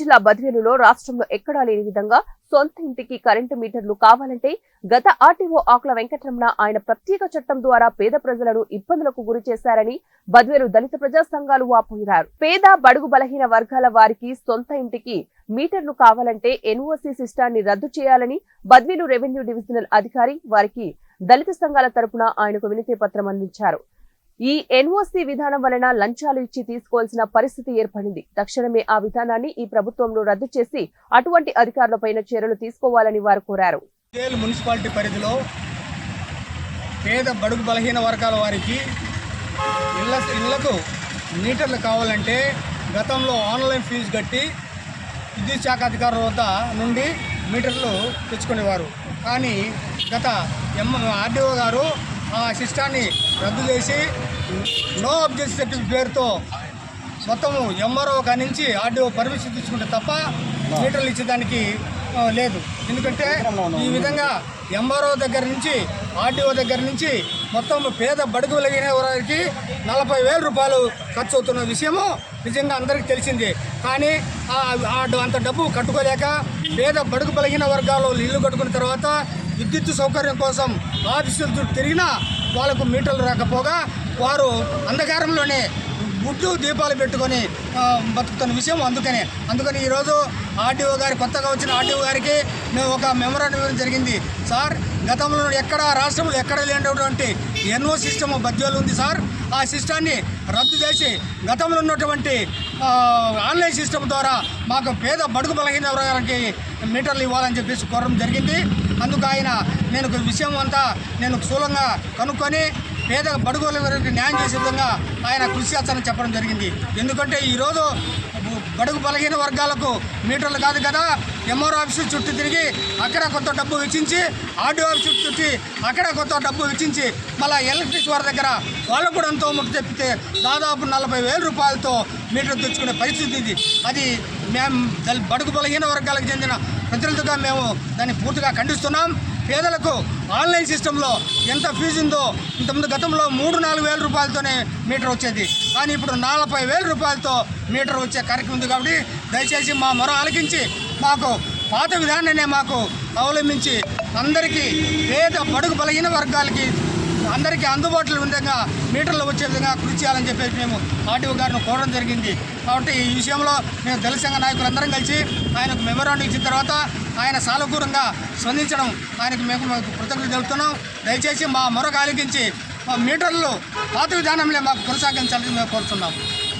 జిల్లా బద్వేలులో రాష్ట్రంలో ఎక్కడా లేని విధంగా సొంత ఇంటికి కరెంటు మీటర్లు కావాలంటే గత ఆర్టీఓ ఆకుల వెంకటరమణ ఆయన ప్రత్యేక చట్టం ద్వారా పేద ప్రజలను ఇబ్బందులకు గురి చేశారని బద్వేలు దళిత ప్రజా సంఘాలు వాపోయారు పేద బడుగు బలహీన వర్గాల వారికి సొంత ఇంటికి మీటర్లు కావాలంటే ఎన్ఓసి సిస్టాన్ని రద్దు చేయాలని బద్వేలు రెవెన్యూ డివిజనల్ అధికారి వారికి దళిత సంఘాల తరపున ఆయనకు వినతి పత్రం అందించారు. ఈ ఎన్ఓసీ విధానం వలన లంచాలు ఇచ్చి తీసుకోవాల్సిన పరిస్థితి ఏర్పడింది. తక్షణమే ఆ విధానాన్ని ఈ ప్రభుత్వంలో రద్దు చేసి అటువంటి అధికారులపైన చర్యలు తీసుకోవాలని వారు కోరారు. మున్సిపాలిటీ పరిధిలో పేద బడుగు బలహీన వర్గాల వారికి ఇళ్ళ ఇళ్ళకు మీటర్లు కావాలంటే గతంలో ఆన్లైన్ ఫీజు కట్టి విద్యుత్ శాఖ అధికారుల వద్ద నుండి మీటర్లు తెచ్చుకునేవారు. కానీ గత ఎం ఆర్డీఓ గారు ఆ సిస్టాన్ని రద్దు చేసి నో అబ్జెక్ట్ సర్టిఫికేట్ పేరుతో మొత్తము ఎంఆర్ఓ కానించి నుంచి ఆర్డీఓ పర్మిషన్ తీసుకుంటే తప్ప మీటర్లు ఇచ్చేదానికి లేదు. ఎందుకంటే ఈ విధంగా ఎంఆర్ఓ దగ్గర నుంచి ఆర్డీఓ దగ్గర నుంచి మొత్తం పేద బడుగు వెలిగిన వారికి నలభై వేల రూపాయలు ఖర్చు అవుతున్న విషయము నిజంగా అందరికీ తెలిసింది. కానీ అంత డబ్బు కట్టుకోలేక పేద బడుగు బలిగిన వర్గాలు ఇల్లు కట్టుకున్న తర్వాత విద్యుత్ సౌకర్యం కోసం ఆఫీసులు తిరిగినా వాళ్ళకు మీటర్లు రాకపోగా వారు అంధకారంలోనే గుడ్డు దీపాలు పెట్టుకొని బతుకుతున్న విషయం అందుకనే. అందుకని ఈరోజు ఆర్టీఓ గారి కొత్తగా వచ్చిన ఆర్టీఓ గారికి మేము ఒక మెమోరాండం ఇవ్వడం జరిగింది. సార్ గతంలో ఎక్కడ రాష్ట్రంలో ఎక్కడ లేనటువంటి ఎన్నో సిస్టమ్ బద్యోలు ఉంది సార్. ఆ సిస్టాన్ని రద్దు చేసి గతంలో ఉన్నటువంటి ఆన్లైన్ సిస్టమ్ ద్వారా మాకు పేద బడుగు బలహీన వర్గాలకి మీటర్లు ఇవ్వాలని చెప్పేసి కోరడం జరిగింది. అందుకు ఆయన నేను విషయం అంతా నేను స్థూలంగా కనుక్కొని పేద బడుగుల వారికి న్యాయం చేసే విధంగా ఆయన కృషి చేస్తానని చెప్పడం జరిగింది. ఎందుకంటే ఈరోజు బడుగు బలహీన వర్గాలకు మీటర్లు కాదు కదా ఎంఆర్ ఆఫీసు చుట్టూ తిరిగి అక్కడ కొంత డబ్బు వెచ్చించి ఆర్డీఓ ఆఫీస్ చుట్టూ అక్కడ కొంత డబ్బు వెచ్చించి మళ్ళీ ఎలక్ట్రిక్ వారి దగ్గర వాళ్ళకు కూడా ఎంతో ముట్టు తెప్పితే దాదాపు నలభై వేల రూపాయలతో మీటర్ తెచ్చుకునే పరిస్థితి ఇది. అది మేము బడుగు బలహీన వర్గాలకు చెందిన ప్రతినిధులుగా మేము దాన్ని పూర్తిగా ఖండిస్తున్నాం. పేదలకు ఆన్లైన్ సిస్టంలో ఎంత ఫీజు ఉందో ఇంతకుముందు గతంలో మూడు నాలుగు వేల రూపాయలతోనే మీటర్ వచ్చేది. కానీ ఇప్పుడు నలభై వేల రూపాయలతో మీటర్ వచ్చే కార్యక్రమం ఉంది కాబట్టి దయచేసి మా మొర ఆలకించి మాకు పాత విధానాన్ని మాకు అవలంబించి అందరికీ పేద బడుగు బలహీన వర్గాలకి అందరికీ అందుబాటులో విధంగా మీటర్లు వచ్చే విధంగా కృషి చేయాలని చెప్పేసి మేము ఆర్టీఓ గారిని కోరడం జరిగింది. కాబట్టి ఈ విషయంలో మేము దళిత నాయకులందరం కలిసి ఆయనకు మెమోరాండం ఇచ్చిన తర్వాత ఆయన సానుకూలంగా స్పందించడం ఆయనకు మేము మాకు కృతజ్ఞతలు తెలుపుతున్నాం. దయచేసి మా మొరకు ఆలకించి మా మీటర్లు పాత విధానంలో మాకు కొనసాగించాలని మేము కోరుతున్నాం.